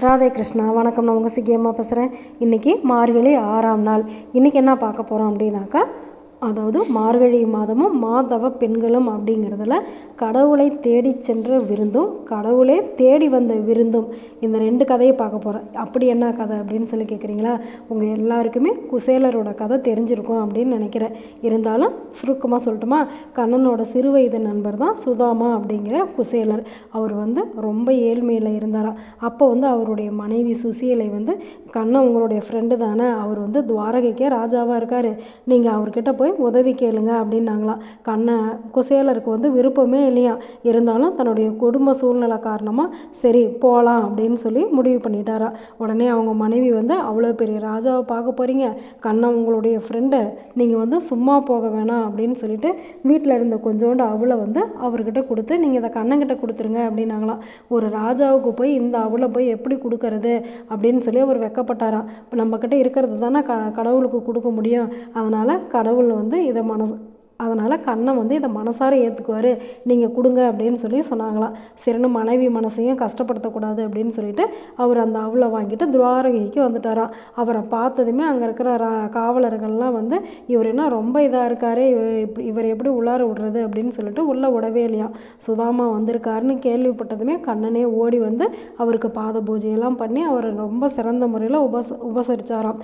ராதே கிருஷ்ணா வணக்கம். நான் உங்கள் சிக்கியம்மா பேசுகிறேன் இன்றைக்கி மார்கழி ஆறாம் நாள். இன்றைக்கி என்ன பார்க்க போகிறோம் அப்படின்னாக்கா அதாவது மார்கழி மாதமும் மாதவ பெண்களும் அப்படிங்கிறதுல கடவுளை தேடி சென்ற விருந்தும் கடவுளே தேடி வந்த விருந்தும் இந்த ரெண்டு கதையை பார்க்க போகிறேன் அப்படி என்ன கதை அப்படின்னு சொல்லி கேட்குறீங்களா உங்கள் எல்லாருக்குமே குசேலரோட கதை தெரிஞ்சிருக்கும் அப்படின்னு நினைக்கிறேன். இருந்தாலும் சுருக்கமாக சொல்லட்டுமா? கண்ணனோட சிறு வயது நண்பர் தான் சுதாமா அப்படிங்கிற குசேலர். அவர் வந்து ரொம்ப ஏழ்மையில் இருந்தாராம். அப்போ வந்து அவருடைய மனைவி சுசீலை வந்து கண்ணன் உங்களுடைய ஃப்ரெண்டு தானே? அவர் வந்து துவாரகைக்கே ராஜாவாக இருக்கார். நீங்கள் அவர்கிட்ட போய் உதவி கேளுங்க அப்படின்னாங்களாம். கண்ணன் குசேலருக்கு வந்து விருப்பமே இல்லையா இருந்தாலும் தன்னுடைய குடும்ப சூழ்நிலை காரணமாக சரி போகலாம் அப்படின்னு சொல்லி முடிவு பண்ணிட்டாரா. உடனே அவங்க மனைவி வந்து அவ்வளோ பெரிய ராஜாவை பார்க்க போகிறீங்க கண்ணன் உங்களுடைய ஃப்ரெண்டு நீங்கள் வந்து சும்மா போக வேணாம். அப்படின்னு சொல்லிட்டு வீட்டில் இருந்த கொஞ்சோண்டு அவளை வந்து அவர்கிட்ட கொடுத்து நீங்கள் இதை கண்ணங்கிட்ட கொடுத்துருங்க அப்படின்னாங்களாம். ஒரு ராஜாவுக்கு போய் இந்த அவளை போய் எப்படி கொடுக்கறது? அப்படின்னு சொல்லி அவர் வெக்கப்பட்டாராம் இப்போ நம்மக்கிட்ட இருக்கிறது தானே க கடவுளுக்கு கொடுக்க முடியும். அதனால் கடவுள் வந்து இதை மனசு அதனால் கண்ணன் வந்து இதை மனசார ஏற்றுக்குவார் நீங்கள் கொடுங்க அப்படின்னு சொல்லி சொன்னாங்களாம். சரின்னு மனைவி மனசையும் கஷ்டப்படுத்தக்கூடாது அப்படின்னு சொல்லிட்டு அவர் அந்த அவளை வாங்கிட்டு துவாரகைக்கு வந்துட்டாராம். அவரை பார்த்ததுமே அங்கே இருக்கிற ரா காவலர்கள்லாம் வந்து இவர் என்ன ரொம்ப இதாக இருக்காரு இப்படி இவர் எப்படி உள்ளார விடுறது? அப்படின்னு சொல்லிட்டு உள்ளே விடவே இல்லையா சுதாமா வந்திருக்காருன்னு கேள்விப்பட்டதுமே கண்ணனே ஓடி வந்து அவருக்கு பாத பூஜையெல்லாம் பண்ணி அவரை ரொம்ப சிறந்த முறையில் உபச உபசரித்தாராம்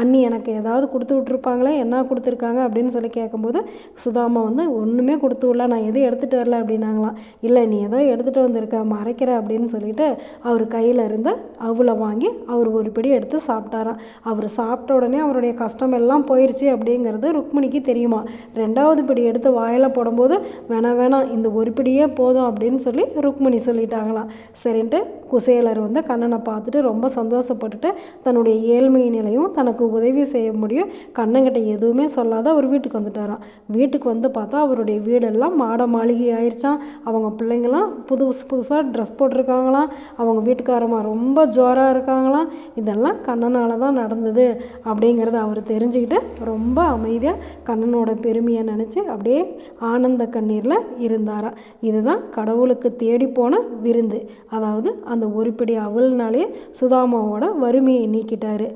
அண்ணி எனக்கு ஏதாவது கொடுத்து விட்ருப்பாங்களே என்ன கொடுத்துருக்காங்க? அப்படின்னு சொல்லி கேட்கும்போது சுதாமா வந்து ஒன்றுமே கொடுத்து விடல. நான் எதுவும் எடுத்துகிட்டு வரல? அப்படின்னாங்களாம். இல்லை நீ ஏதோ எடுத்துகிட்டு வந்திருக்க. மறைக்கிற. அப்படின்னு சொல்லிட்டு அவர் கையில் இருந்த அவளை வாங்கி அவர் ஒரு பிடி எடுத்து சாப்பிட்டாராம். அவர் சாப்பிட்ட உடனே அவருடைய கஷ்டம் எல்லாம் போயிடுச்சு அப்படிங்கிறது ருக்மிணிக்கு தெரியுமா? ரெண்டாவது பிடி எடுத்து வாயில் போடும்போது வேணாம் வேணாம் இந்த ஒரு பிடியே போதும். அப்படின்னு சொல்லி ருக்மிணி சொல்லிட்டாங்களாம். சரின்ட்டு குசேலர் வந்து கண்ணனை பார்த்துட்டு ரொம்ப சந்தோஷப்பட்டுட்டு தன்னுடைய ஏழ்மை நிலையும் தனக்கு உதவி செய்ய முடியும். கண்ணங்கிட்ட எதுவுமே சொல்லாத அவர் வீட்டுக்கு வந்துட்டாராம். வீட்டுக்கு வந்து பார்த்தா அவருடைய வீடெல்லாம் மாட மாளிகை ஆயிடுச்சான் அவங்க பிள்ளைங்களாம் புதுசு புதுசாக ட்ரெஸ் போட்டிருக்காங்களாம். அவங்க வீட்டுக்காரமாக ரொம்ப ஜோராக இருக்காங்களாம். இதெல்லாம் கண்ணனால் தான் நடந்தது அப்படிங்கிறத அவர் தெரிஞ்சுக்கிட்டு ரொம்ப அமைதியாக கண்ணனோட பெருமையை நினச்சி அப்படியே ஆனந்த கண்ணீரில் இருந்தாராம். இதுதான் கடவுளுக்கு தேடி போன விருந்து. அதாவது அந்த ஒருபடி அவள்னாலே சுதாமாவோட வறுமையை நீக்கிட்டாரு.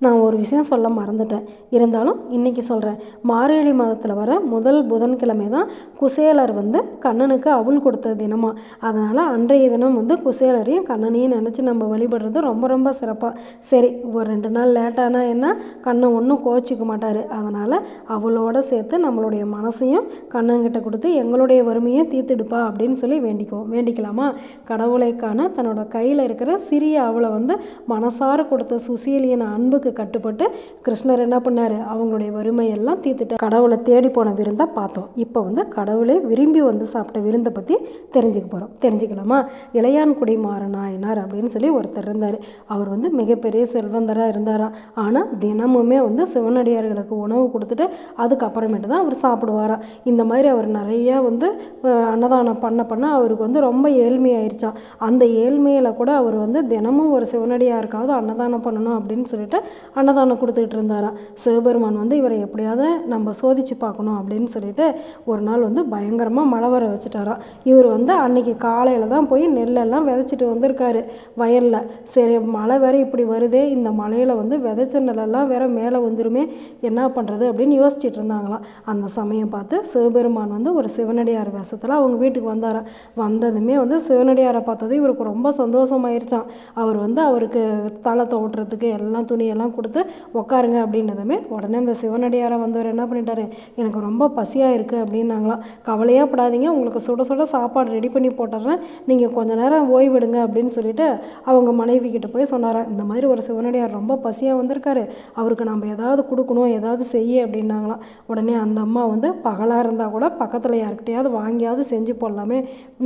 நான் ஒரு விஷயம் சொல்ல மறந்துட்டேன். இருந்தாலும் இன்றைக்கி சொல்கிறேன் மார்கழி மாதத்தில் வர முதல் புதன்கிழமை தான் குசேலர் வந்து கண்ணனுக்கு அவுள் கொடுத்த தினமாக அதனால் அன்றைய தினம் வந்து குசேலரையும் கண்ணனையும் நினச்சி நம்ம வழிபடுறது ரொம்ப ரொம்ப சிறப்பாக சரி ஒரு ரெண்டு நாள் லேட்டானா என்ன? கண்ணன் ஒன்றும் கோச்சிக்க மாட்டார். அதனால் அவளோட சேர்த்து நம்மளுடைய மனசையும் கண்ணன்கிட்ட கொடுத்து எங்களுடைய வறுமையும் தீர்த்துடுப்பா அப்படின்னு சொல்லி வேண்டிக்குவோம் வேண்டிக்கலாமா? கடவுளைக்கான தன்னோட கையில் இருக்கிற சிறிய அவளை வந்து மனசார கொடுத்த சுசீலியன் அன்புக்கு விருந்துக்கு கட்டுப்பட்டு கிருஷ்ணர் என்ன பண்ணார்? அவங்களுடைய வறுமையெல்லாம் தீர்த்துட்டு கடவுளை தேடி போன விருந்தை பார்த்தோம். இப்போ வந்து கடவுளே விரும்பி வந்து சாப்பிட்ட விருந்தை பற்றி தெரிஞ்சுக்க போகிறோம் தெரிஞ்சுக்கலாமா? இளையான்குடி மாறனாயினார் அப்படின்னு சொல்லி ஒருத்தர் இருந்தார். அவர் வந்து மிகப்பெரிய செல்வந்தராக இருந்தாராம் ஆனால் தினமுமே வந்து சிவனடியார்களுக்கு உணவு கொடுத்துட்டு அதுக்கப்புறமேட்டு தான் அவர் சாப்பிடுவாராம் இந்த மாதிரி அவர் நிறையா வந்து அன்னதானம் பண்ண பண்ண அவருக்கு வந்து ரொம்ப ஏழ்மையாயிருச்சான் அந்த ஏழ்மையில் கூட அவர் வந்து தினமும் ஒரு சிவனடியாருக்காவது அன்னதானம் பண்ணணும் அப்படின்னு சொல்லிட்டு அன்னதானம் கொடுத்துக்கிட்டு இருந்தாராம் சிவபெருமான் வந்து இவரை எப்படியாவது நம்ம சோதிச்சு பார்க்கணும் அப்படின்னு சொல்லிட்டு ஒரு நாள் வந்து பயங்கரமாக மழை வர வச்சுட்டாராம் இவர் வந்து அன்னைக்கு காலையில் தான் போய் நெல்லெல்லாம் விதைச்சிட்டு வந்திருக்காரு. வயலில். சரி மழை வேற இப்படி வருதே. இந்த மழையில் வந்து விதைச்ச நெல்லெல்லாம் வேற மேலே வந்துருமே. என்ன பண்ணுறது அப்படின்னு யோசிச்சுட்டு இருந்தாங்களாம். அந்த சமயம் பார்த்து சிவபெருமான் வந்து ஒரு சிவனடியார் வேஷத்தில் அவங்க வீட்டுக்கு வந்தாராம் வந்ததுமே வந்து சிவனடியாரை பார்த்தது இவருக்கு ரொம்ப சந்தோஷமாயிருச்சான் அவர் வந்து அவருக்கு தலை தோட்டுறதுக்கு எல்லாம் துணியெல்லாம் கொடுத்து உட்காருங்க அப்படின்னதுமே உடனே அந்த சிவனடியாரை வந்தவர் என்ன பண்ணிட்டாரு? எனக்கு ரொம்ப பசியாக இருக்குது அப்படின்னாங்களாம் கவலையாக படாதீங்க. உங்களுக்கு சுட சுட சாப்பாடு ரெடி பண்ணி போட்டுறேன். நீங்கள் கொஞ்ச நேரம் ஓய்விடுங்க அப்படின்னு சொல்லிட்டு அவங்க மனைவி கிட்ட போய் சொன்னாராம் இந்த மாதிரி ஒரு சிவனடியார் ரொம்ப பசியாக வந்திருக்காரு. அவருக்கு நம்ம ஏதாவது கொடுக்கணும் ஏதாவது செய்ய அப்படின்னாங்களாம் உடனே அந்த அம்மா வந்து பகலாக இருந்தால் கூட பக்கத்தில் யாருக்கிட்டையாவது வாங்கியாவது செஞ்சு போடலாமே.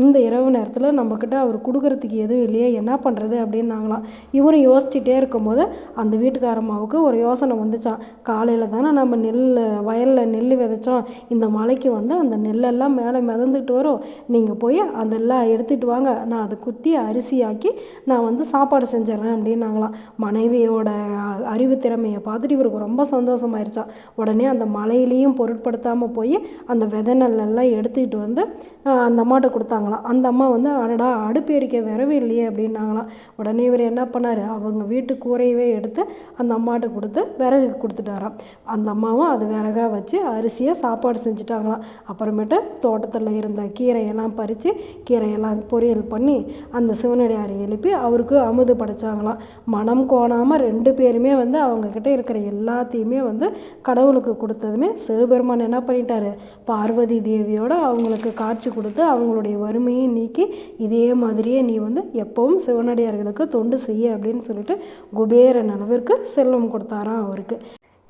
இந்த இரவு நேரத்தில் நம்மக்கிட்ட அவர் கொடுக்கறதுக்கு எதுவும் இல்லையே. என்ன பண்ணுறது அப்படின்னாங்களாம் இவரும் யோசிச்சுட்டே இருக்கும்போது அந்த வீட்டுக்கார சிங்காரம்மாவுக்கு ஒரு யோசனை வந்துச்சான் காலையில் தானே நம்ம நெல் வயலில் நெல் விதைச்சோம். இந்த மலைக்கு வந்து அந்த நெல்லெல்லாம் மேலே மிதந்துட்டு வரும். நீங்கள் போய் அதெல்லாம் எடுத்துகிட்டு வாங்க. நான் அதை குத்தி அரிசியாக்கி நான் வந்து சாப்பாடு செஞ்சிடறேன் அப்படின்னாங்களாம். மனைவியோட அறிவு திறமையை பார்த்துட்டு இவருக்கு ரொம்ப சந்தோஷமாயிருச்சான் உடனே அந்த மலையிலையும் பொருட்படுத்தாமல் போய் அந்த விதை நெல்லெல்லாம் எடுத்துக்கிட்டு வந்து அந்த அம்மாட்ட கொடுத்தாங்களாம். அந்த அம்மா வந்து அடடா அடுப்பு எரிக்க விரவே இல்லையே அப்படின்னாங்களாம். உடனே இவர் என்ன பண்ணார்? அவங்க வீட்டு கூரையவே எடுத்து அந்த அம்மாட்ட கொடுத்து விறகு கொடுத்துட்டாராம். அந்த அம்மாவும் அது விறகா வச்சு அரிசியை சாப்பாடு செஞ்சுட்டாங்களாம். அப்புறமேட்டு தோட்டத்தில் இருந்த கீரையெல்லாம் பறித்து கீரையெல்லாம் பொரியல் பண்ணி அந்த சிவனடியாரை எழுப்பி அவருக்கு அமுது படைச்சாங்களாம். மனம் கோணாமல் ரெண்டு பேருமே வந்து அவங்கக்கிட்ட இருக்கிற எல்லாத்தையுமே வந்து கடவுளுக்கு கொடுத்ததுமே சிவபெருமான் என்ன பண்ணிட்டாரு? பார்வதி தேவியோட அவங்களுக்கு காட்சி கொடுத்து அவங்களுடைய வறுமையை நீக்கி இதே மாதிரியே நீ வந்து எப்பவும் சிவனடியார்களுக்கு தொண்டு செய்ய அப்படின்னு சொல்லிட்டு குபேரன் அளவிற்கு செல்வம் கொடுத்தாராம் அவருக்கு.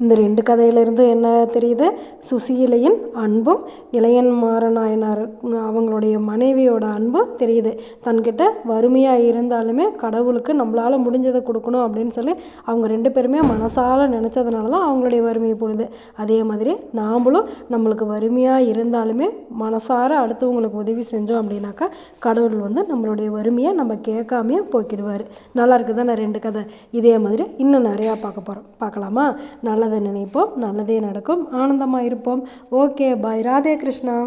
இந்த ரெண்டு கதையிலிருந்து என்ன தெரியுது? சுசீலையின் அன்பும் இளையன் மாறநாயனார் அவங்களுடைய மனைவியோட அன்பும் தெரியுது. தன்கிட்ட வறுமையாக இருந்தாலுமே கடவுளுக்கு நம்மளால் முடிஞ்சதை கொடுக்கணும் அப்படின்னு சொல்லி அவங்க ரெண்டு பேருமே மனசால நினச்சதுனால தான் அவங்களுடைய வறுமையை போடுது அதே மாதிரி நாம்ளும் நம்மளுக்கு வறுமையாக இருந்தாலுமே மனசார அடுத்தவங்களுக்கு உதவி செஞ்சோம் அப்படின்னாக்கா கடவுள் வந்து நம்மளுடைய வறுமையை நம்ம கேட்காமையே போக்கிடுவார். நல்லா இருக்குதானே ரெண்டு கதை? இதே மாதிரி இன்னும் நிறையா பார்க்க போகிறோம் பார்க்கலாமா? நல்லதை நினைப்போம். நல்லதே நடக்கும். ஆனந்தமாக இருப்போம். Okay bye Radhe Krishna.